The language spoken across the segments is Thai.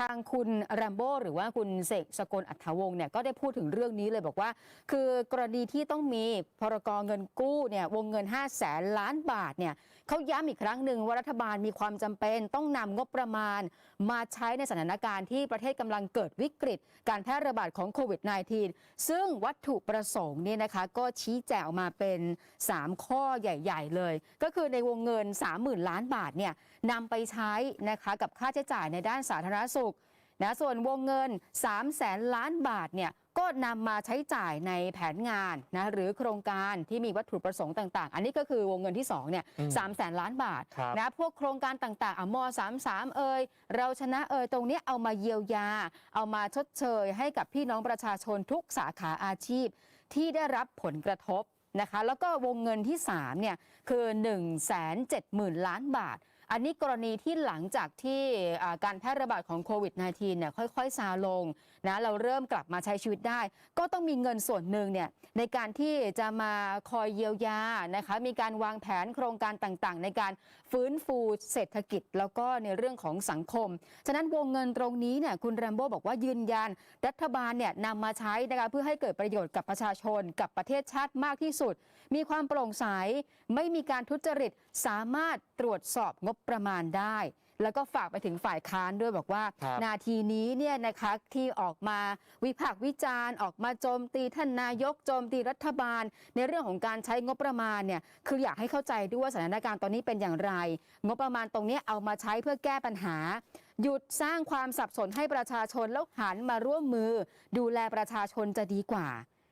ทางคุณแรมโบ้หรือว่าคุณเสกสกลอัฐวงศ์เนี่ยก็ได้พูดถึงเรื่องนี้เลยบอกว่า คือกรณีที่ต้องมีพรกเงินกู้เนี่ยวงเงิน5 0 0แสนล้านบาทเนี่ยเขาย้ำอีกครั้งหนึ่งว่ารัฐบาลมีความจำเป็นต้องนำงบประมาณ มาใช้ในสถานการณ์ที่ประเทศกำลังเกิดวิกฤต การแพร่ระบาดของโควิด -19 ซึ่งวัตถุประสงค์เนี่ยนะคะก็ชี้แจงออกมาเป็น 3 ข้อใหญ่ ๆ เลย ก็คือในวงเงิน 30,000 ล้านบาทเนี่ยนำไปใช้นะคะกับค่าใช้จ่ายในด้านสาธารณสุขนะส่วนวงเงิน 3 0 0แสนล้านบาทเนี่ยก็นำมาใช้จ่ายในแผนงานนะหรือโครงการที่มีวัตถุประสงค์ต่าง ๆ อันนี้ก็คือวงเงินที่2เนี่ยอืมสามแสนล้านบาทครับนะพวกโครงการต่างๆอะม33เอ่ยเราชนะเอ่ยตรงเนี้ยเอามาเยียวยา เอามาชดเชยให้กับพี่น้องประชาชนทุกสาขาอาชีพ ที่ได้รับผลกระทบนะคะแล้วก็วงเงินที่3เนี่ยคือ 1 7 0 0 0 0 ล้านบาท อันนี้กรณีที่หลังจากที่การแพร่ระบาดของโควิด -19 เนี่ยค่อยๆซาลงนะเราเริ่มกลับมาใช้ชีวิตได้ ก็ต้องมีเงินส่วนหนึ่งเนี่ยในการที่จะมาคอยเยียวยานะคะมีการวางแผนโครงการต่างๆ ในการฟื้นฟูเศรษฐกิจ แล้วก็ในเรื่องของสังคม ฉะนั้นวงเงินตรงนี้เนี่ยคุณแรมโบ้บอกว่ายืนยัน รัฐบาลเนี่ยนำมาใช้นะคะเพื่อให้เกิดประโยชน์กับประชาชนกับประเทศชาติมากที่สุด มีความโปร่งใสไม่มีการทุจริตสามารถตรวจสอบงบประมาณได้ แล้วก็ฝากไปถึงฝ่ายค้านด้วยบอกว่า ครับ นาทีนี้เนี่ยนะคะที่ออกมาวิพากษ์วิจารณ์ออกมาโจมตีท่านนายกโจมตีรัฐบาล ในเรื่องของการใช้งบประมาณเนี่ยคืออยากให้เข้าใจด้วยว่าสถานการณ์ตอนนี้เป็นอย่างไร งบประมาณตรงเนี้ยเอามาใช้เพื่อแก้ปัญหา หยุดสร้างความสับสนให้ประชาชนแล้วหันมาร่วมมือ ดูแลประชาชนจะดีกว่า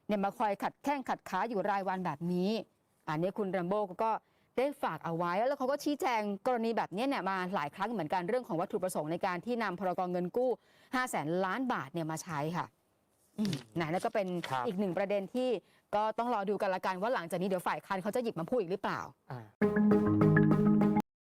เนี่ยมาคอยขัดแข้งขัดขาอยู่รายวันแบบนี้ อันนี้คุณแรมโบ้ก็ ได้ฝากเอาไว้ แล้วเขาก็ชี้แจงกรณีแบบนี้เนี่ยมาหลายครั้งเหมือนกันเรื่องของวัตถุประสงค์ในการที่นำพรกเงินกู้5 0 0แสนล้านบาทเนี่ยมาใช้ค่ะอืมนะนั่นก็เป็นครับอีกหนึ่งประเด็นที่ก็ต้องรอดูกันละกันว่าหลังจากนี้เดี๋ยวฝ่ายค้านเขาจะหยิบมาพูดอีกหรือเปล่าอ่า